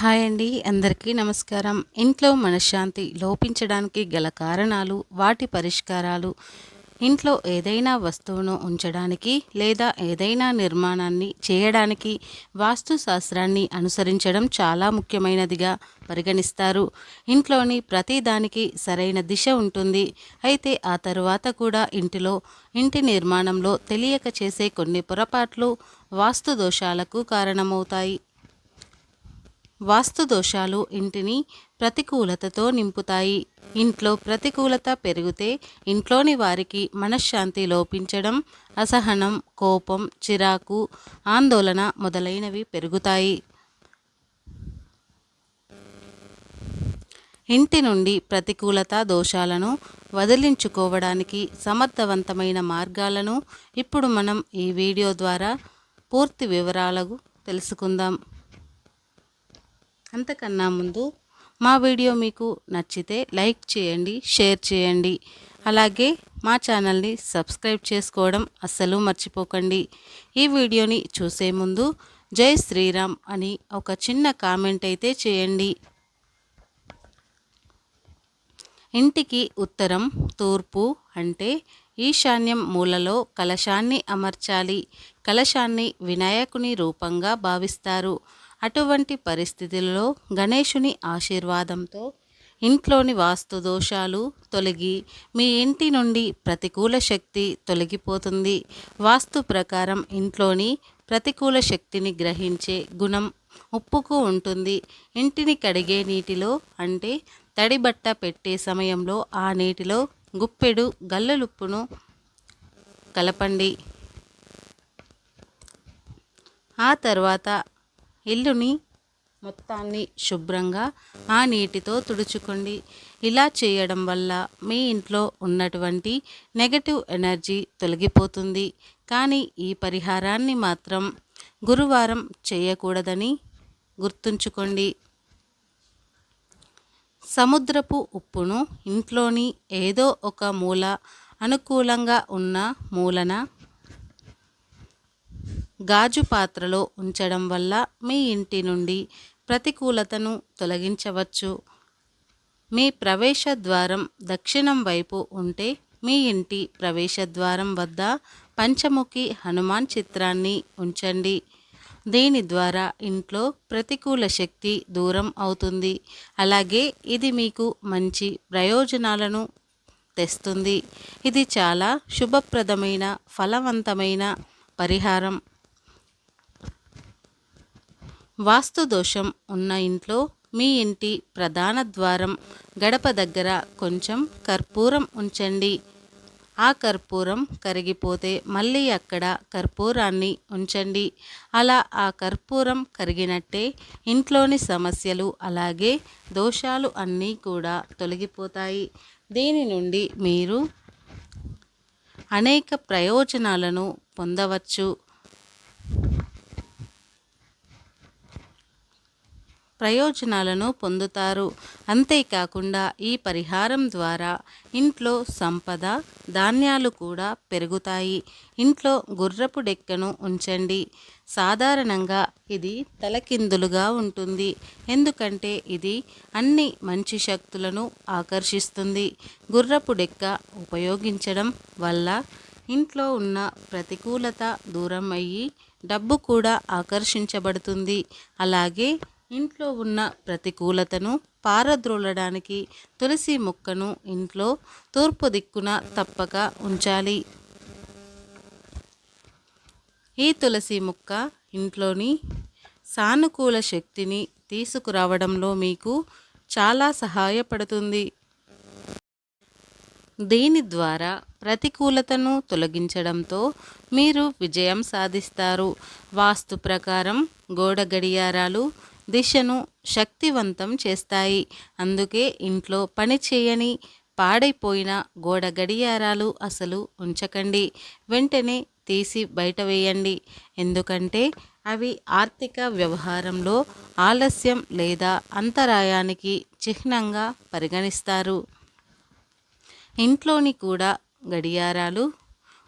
Hi అండి అందరికీ నమస్కారం. ఇంట్లో మనశ్శాంతి లోపించడానికి గల కారణాలు వాటి పరిష్కారాలు ఇంట్లో ఏదైనా వస్తువును ఉంచడానికి లేదా ఏదైనా నిర్మాణాన్ని చేయడానికి వాస్తు శాస్త్రాన్ని అనుసరించడం చాలా ముఖ్యమైనదిగా పరిగణిస్తారు. ఇంట్లోని ప్రతిదానికి సరైన దిశ ఉంటుంది. అయితే ఆ తరువాత కూడా ఇంటిలో ఇంటి నిర్మాణంలో తెలియక చేసే కొన్ని పొరపాట్లు వాస్తు దోషాలకు కారణమవుతాయి. వాస్తు దోషాలు ఇంటిని ప్రతికూలతతో నింపుతాయి. ఇంట్లో ప్రతికూలత పెరిగితే ఇంట్లోని వారికి మనశ్శాంతి లోపించడం అసహనం కోపం చిరాకు ఆందోళన మొదలైనవి పెరుగుతాయి. ఇంటి నుండి ప్రతికూలత దోషాలను వదిలించుకోవడానికి సమర్థవంతమైన మార్గాలను ఇప్పుడు మనం ఈ వీడియో ద్వారా పూర్తి వివరాలకు తెలుసుకుందాం. అంతకన్నా ముందు మా వీడియో మీకు నచ్చితే లైక్ చేయండి షేర్ చేయండి. అలాగే మా ఛానల్ని సబ్స్క్రైబ్ చేసుకోవడం అస్సలు మర్చిపోకండి. ఈ వీడియోని చూసే ముందు జై శ్రీరామ్ అని ఒక చిన్న కామెంట్ అయితే చేయండి. ఇంటికి ఉత్తరం తూర్పు అంటే ఈశాన్యం మూలలో కలశాన్ని అమర్చాలి. కలశాన్ని వినాయకుని రూపంగా భావిస్తారు. అటువంటి పరిస్థితుల్లో గణేషుని ఆశీర్వాదంతో ఇంట్లోని వాస్తు దోషాలు తొలగి మీ ఇంటి నుండి ప్రతికూల శక్తి తొలగిపోతుంది. వాస్తు ప్రకారం ఇంట్లోని ప్రతికూల శక్తిని గ్రహించే గుణం ఉప్పుకు ఉంటుంది. ఇంటిని కడిగే నీటిలో అంటే తడిబట్ట పెట్టే సమయంలో ఆ నీటిలో గుప్పెడు గల్లలుప్పును కలపండి. ఆ తర్వాత ఇల్లుని మొత్తాన్ని శుభ్రంగా ఆ నీటితో తుడుచుకోండి. ఇలా చేయడం వల్ల మీ ఇంట్లో ఉన్నటువంటి నెగటివ్ ఎనర్జీ తొలగిపోతుంది. కానీ ఈ పరిహారాన్ని మాత్రం గురువారం చేయకూడదని గుర్తుంచుకోండి. సముద్రపు ఉప్పును ఇంట్లోని ఏదో ఒక మూల అనుకూలంగా ఉన్న మూలన గాజు పాత్రలో ఉంచడం వల్ల మీ ఇంటి నుండి ప్రతికూలతను తొలగించవచ్చు. మీ ప్రవేశ ద్వారం దక్షిణం వైపు ఉంటే మీ ఇంటి ప్రవేశ ద్వారం వద్ద పంచముఖి హనుమాన్ చిత్రాన్ని ఉంచండి. దీని ద్వారా ఇంట్లో ప్రతికూల శక్తి దూరం అవుతుంది. అలాగే ఇది మీకు మంచి ప్రయోజనాలను తెస్తుంది. ఇది చాలా శుభప్రదమైన ఫలవంతమైన పరిహారం. వాస్తు దోషం ఉన్న ఇంట్లో మీ ఇంటి ప్రధాన ద్వారం గడప దగ్గర కొంచెం కర్పూరం ఉంచండి. ఆ కర్పూరం కరిగిపోతే మళ్ళీ అక్కడ కర్పూరాన్ని ఉంచండి. అలా ఆ కర్పూరం కరిగినట్టే ఇంట్లోని సమస్యలు అలాగే దోషాలు అన్నీ కూడా తొలగిపోతాయి. దీని నుండి మీరు అనేక ప్రయోజనాలను పొందవచ్చు. ప్రయోజనాలను పొందుతారు. అంతేకాకుండా ఈ పరిహారం ద్వారా ఇంట్లో సంపద ధాన్యాలు కూడా పెరుగుతాయి. ఇంట్లో గుర్రపు డెక్కను ఉంచండి. సాధారణంగా ఇది తలకిందులుగా ఉంటుంది. ఎందుకంటే ఇది అన్ని మంచి శక్తులను ఆకర్షిస్తుంది. గుర్రపు డెక్క ఉపయోగించడం వల్ల ఇంట్లో ఉన్న ప్రతికూలత దూరం అయ్యి డబ్బు కూడా ఆకర్షించబడుతుంది. అలాగే ఇంట్లో ఉన్న ప్రతికూలతను పారద్రోలడానికి తులసి మొక్కను ఇంట్లో తూర్పు దిక్కున తప్పక ఉంచాలి. ఈ తులసి మొక్క ఇంట్లోని సానుకూల శక్తిని తీసుకురావడంలో మీకు చాలా సహాయపడుతుంది. దీని ద్వారా ప్రతికూలతను తొలగించడంతో మీరు విజయం సాధిస్తారు. వాస్తు ప్రకారం గోడ గడియారాలు దిశను శక్తివంతం చేస్తాయి. అందుకే ఇంట్లో పని చేయని పాడైపోయిన గోడ గడియారాలు అసలు ఉంచకండి. వెంటనే తీసి బయట వేయండి. ఎందుకంటే అవి ఆర్థిక వ్యవహారంలో ఆలస్యం లేదా అంతరాయానికి చిహ్నంగా పరిగణిస్తారు. ఇంట్లోని కూడా గడియారాలు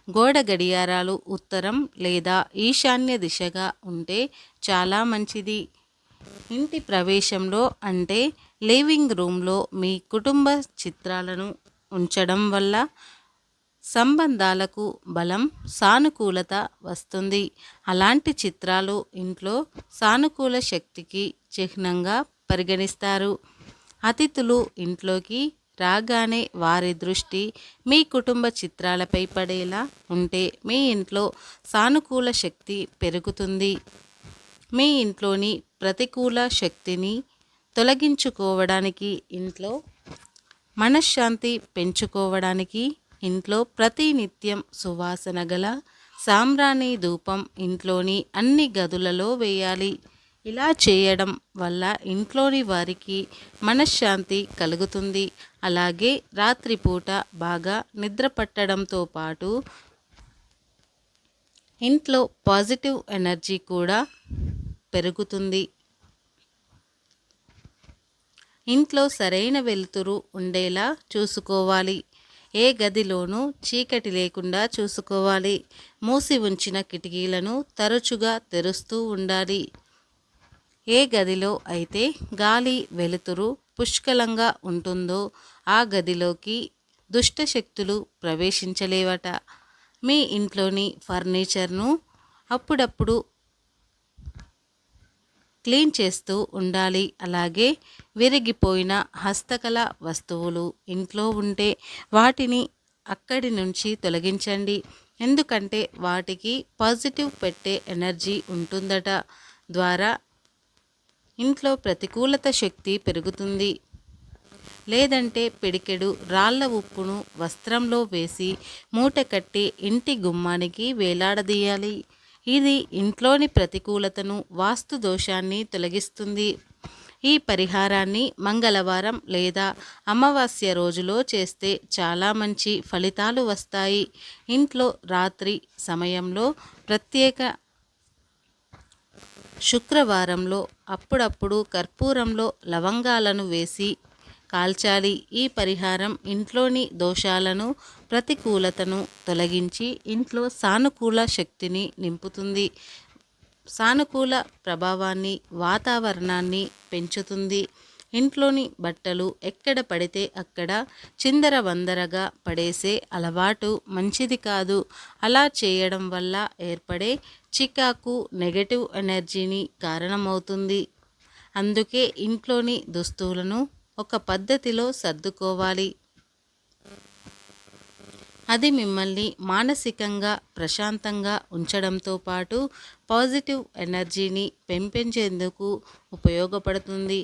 గోడ గడియారాలు ఉత్తరం లేదా ఈశాన్య దిశగా ఉంటే చాలా మంచిది. ఇంటి ప్రవేశంలో అంటే లివింగ్ రూమ్లో మీ కుటుంబ చిత్రాలను ఉంచడం వల్ల సంబంధాలకు బలం సానుకూలత వస్తుంది. అలాంటి చిత్రాలు ఇంట్లో సానుకూల శక్తికి చిహ్నంగా పరిగణిస్తారు. అతిథులు ఇంట్లోకి రాగానే వారి దృష్టి మీ కుటుంబ చిత్రాలపై పడేలా ఉంటే మీ ఇంట్లో సానుకూల శక్తి పెరుగుతుంది. మీ ఇంట్లోని ప్రతికూల శక్తిని తొలగించుకోవడానికి ఇంట్లో మనశ్శాంతి పెంచుకోవడానికి ఇంట్లో ప్రతినిత్యం సువాసన గల సాంబ్రాణి ధూపం ఇంట్లోని అన్ని గదులలో వేయాలి. ఇలా చేయడం వల్ల ఇంట్లోని వారికి మనశ్శాంతి కలుగుతుంది. అలాగే రాత్రిపూట బాగా నిద్ర పట్టడంతో పాటు ఇంట్లో పాజిటివ్ ఎనర్జీ కూడా పెరుగుతుంది. ఇంట్లో సరైన వెలుతురు ఉండేలా చూసుకోవాలి. ఏ గదిలోనూ చీకటి లేకుండా చూసుకోవాలి. మూసి ఉంచిన కిటికీలను తరచుగా తెరుస్తూ ఉండాలి. ఏ గదిలో అయితే గాలి వెలుతురు పుష్కలంగా ఉంటుందో ఆ గదిలోకి దుష్టశక్తులు ప్రవేశించలేవట. మీ ఇంట్లోని ఫర్నిచర్ను అప్పుడప్పుడు క్లీన్ చేస్తూ ఉండాలి. అలాగే విరిగిపోయిన హస్తకళ వస్తువులు ఇంట్లో ఉంటే వాటిని అక్కడి నుంచి తొలగించండి. ఎందుకంటే వాటికి పాజిటివ్ పెట్టే ఎనర్జీ ఉంటుందట. ద్వారా ఇంట్లో ప్రతికూలత శక్తి పెరుగుతుంది. లేదంటే పిడికెడు రాళ్ళ ఉప్పును వస్త్రంలో వేసి మూట కట్టి ఇంటి గుమ్మానికి వేలాడదీయాలి. ఇది ఇంట్లోని ప్రతికూలతను వాస్తు దోషాన్ని తొలగిస్తుంది. ఈ పరిహారాన్ని మంగళవారం లేదా అమావాస్య రోజులో చేస్తే చాలా మంచి ఫలితాలు వస్తాయి. ఇంట్లో రాత్రి సమయంలో ప్రత్యేక శుక్రవారంలో అప్పుడప్పుడు కర్పూరంలో లవంగాలను వేసి కాల్చాలి. ఈ పరిహారం ఇంట్లోని దోషాలను ప్రతికూలతను తొలగించి ఇంట్లో సానుకూల శక్తిని నింపుతుంది. సానుకూల ప్రభావాన్ని వాతావరణాన్ని పెంచుతుంది. ఇంట్లోని బట్టలు ఎక్కడ పడితే అక్కడ చిందర వందరగా పడేసే అలవాటు మంచిది కాదు. అలా చేయడం వల్ల ఏర్పడే చికాకు నెగటివ్ ఎనర్జీని కారణమవుతుంది. అందుకే ఇంట్లోని దుస్తువులను ఒక పద్ధతిలో సర్దుకోవాలి. అది మిమ్మల్ని మానసికంగా ప్రశాంతంగా ఉంచడంతో పాటు పాజిటివ్ ఎనర్జీని పెంపొందేందుకు ఉపయోగపడుతుంది.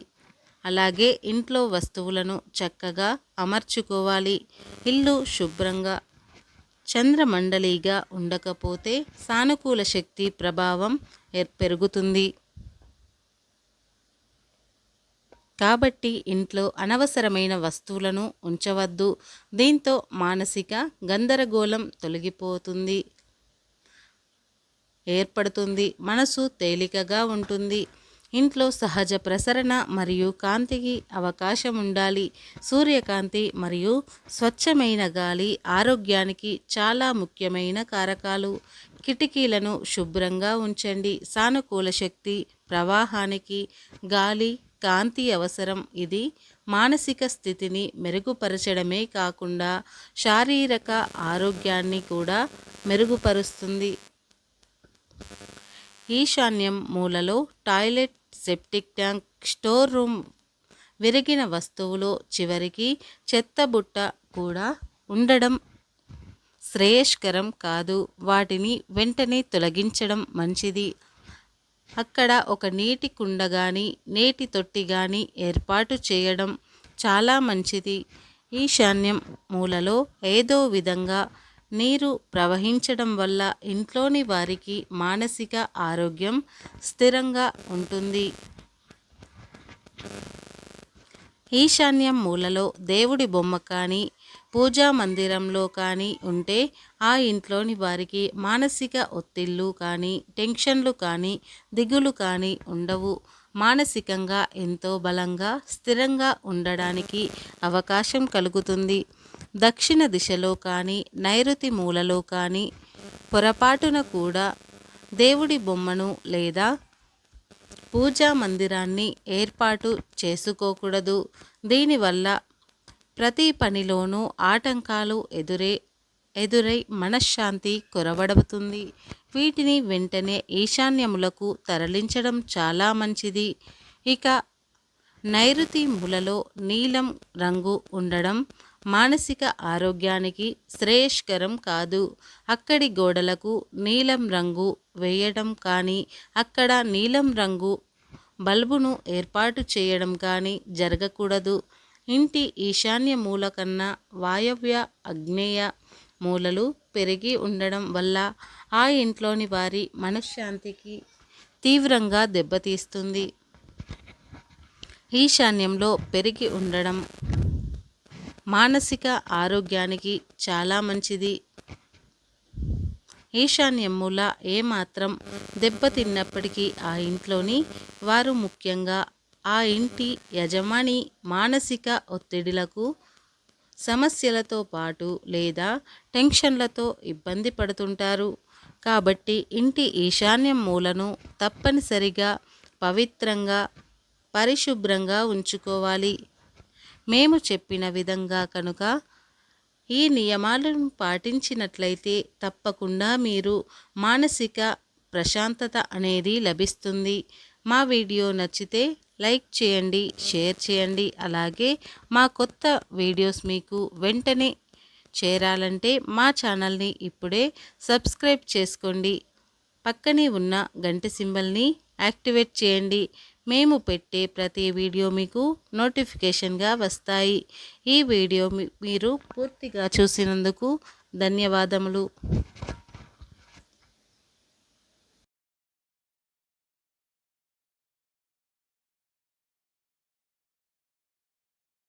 అలాగే ఇంట్లో వస్తువులను చక్కగా అమర్చుకోవాలి. ఇల్లు శుభ్రంగా చంద్రమండలిగా ఉండకపోతే సానుకూల శక్తి ప్రభావం పెరుగుతుంది కాబట్టి ఇంట్లో అనవసరమైన వస్తువులను ఉంచవద్దు. దీంతో మానసిక గందరగోళం తొలగిపోతుంది. ఏర్పడుతుంది. మనసు తేలికగా ఉంటుంది. ఇంట్లో సహజ ప్రసరణ మరియు కాంతికి అవకాశం ఉండాలి. సూర్యకాంతి మరియు స్వచ్ఛమైన గాలి ఆరోగ్యానికి చాలా ముఖ్యమైన కారకాలు. కిటికీలను శుభ్రంగా ఉంచండి. సానుకూల శక్తి ప్రవాహానికి గాలి కాంతి అవసరం. ఇది మానసిక స్థితిని మెరుగుపరచడమే కాకుండా శారీరక ఆరోగ్యాన్ని కూడా మెరుగుపరుస్తుంది. ఈశాన్యం మూలలో toilet septic tank store room విరిగిన వస్తువులో చివరికి చెత్తబుట్ట కూడా ఉండడం శ్రేయస్కరం కాదు. వాటిని వెంటనే తొలగించడం మంచిది. అక్కడ ఒక నీటి కుండ కానీ నీటి తొట్టి కానీ ఏర్పాటు చేయడం చాలా మంచిది. ఈశాన్యం మూలలో ఏదో విధంగా నీరు ప్రవహించడం వల్ల ఇంట్లోని వారికి మానసిక ఆరోగ్యం స్థిరంగా ఉంటుంది. ఈశాన్యం మూలలో దేవుడి బొమ్మ కానీ పూజా మందిరంలో కానీ ఉంటే ఆ ఇంట్లోని వారికి మానసిక ఒత్తిళ్ళు కానీ టెన్షన్లు కానీ దిగులు కానీ ఉండవు. మానసికంగా ఎంతో బలంగా స్థిరంగా ఉండడానికి అవకాశం కలుగుతుంది. దక్షిణ దిశలో కానీ నైరుతి మూలలో కానీ పొరపాటున కూడా దేవుడి బొమ్మను లేదా పూజా మందిరాన్ని ఏర్పాటు చేసుకోకూడదు. దీనివల్ల ప్రతి పనిలోనూ ఆటంకాలు ఎదురే ఎదురై మనశ్శాంతి కొరవడవుతుంది వీటిని వెంటనే ఈశాన్యములకు తరలించడం చాలా మంచిది. ఇక నైరుతి మూలలో నీలం రంగు ఉండడం మానసిక ఆరోగ్యానికి శ్రేయస్కరం కాదు. అక్కడి గోడలకు నీలం రంగు వేయడం కానీ అక్కడ నీలం రంగు బల్బును ఏర్పాటు చేయడం కానీ జరగకూడదు. ఇంటి ఈశాన్య మూల కన్నా వాయవ్య అగ్నేయ మూలలు పెరిగి ఉండడం వల్ల ఆ ఇంట్లోని వారి మనశ్శాంతికి తీవ్రంగా దెబ్బతీస్తుంది. ఈశాన్యంలో పెరిగి ఉండడం మానసిక ఆరోగ్యానికి చాలా మంచిది. ఈశాన్యం మూల ఏమాత్రం దెబ్బతిన్నప్పటికీ ఆ ఇంట్లోని వారు ముఖ్యంగా ఆ ఇంటి యజమాని మానసిక ఒత్తిడిలకు సమస్యలతో పాటు లేదా టెన్షన్లతో ఇబ్బంది పడుతుంటారు. కాబట్టి ఇంటి ఈశాన్యం మూలను తప్పనిసరిగా పవిత్రంగా పరిశుభ్రంగా ఉంచుకోవాలి. మేము చెప్పిన విధంగా కనుక ఈ నియమాలను పాటించినట్లయితే తప్పకుండా మీరు మానసిక ప్రశాంతత అనేది లభిస్తుంది. మా వీడియో నచ్చితే లైక్ చేయండి షేర్ చేయండి. అలాగే మా కొత్త వీడియోస్ మీకు వెంటనే చేరాలంటే మా ఛానల్ని ఇప్పుడే సబ్స్క్రైబ్ చేసుకోండి. పక్కనే ఉన్న గంట సింబల్ని యాక్టివేట్ చేయండి. మేము పెట్టే ప్రతి వీడియో మీకు నోటిఫికేషన్గా వస్తాయి. ఈ వీడియో మీరు పూర్తిగా చూసినందుకు ధన్యవాదములు.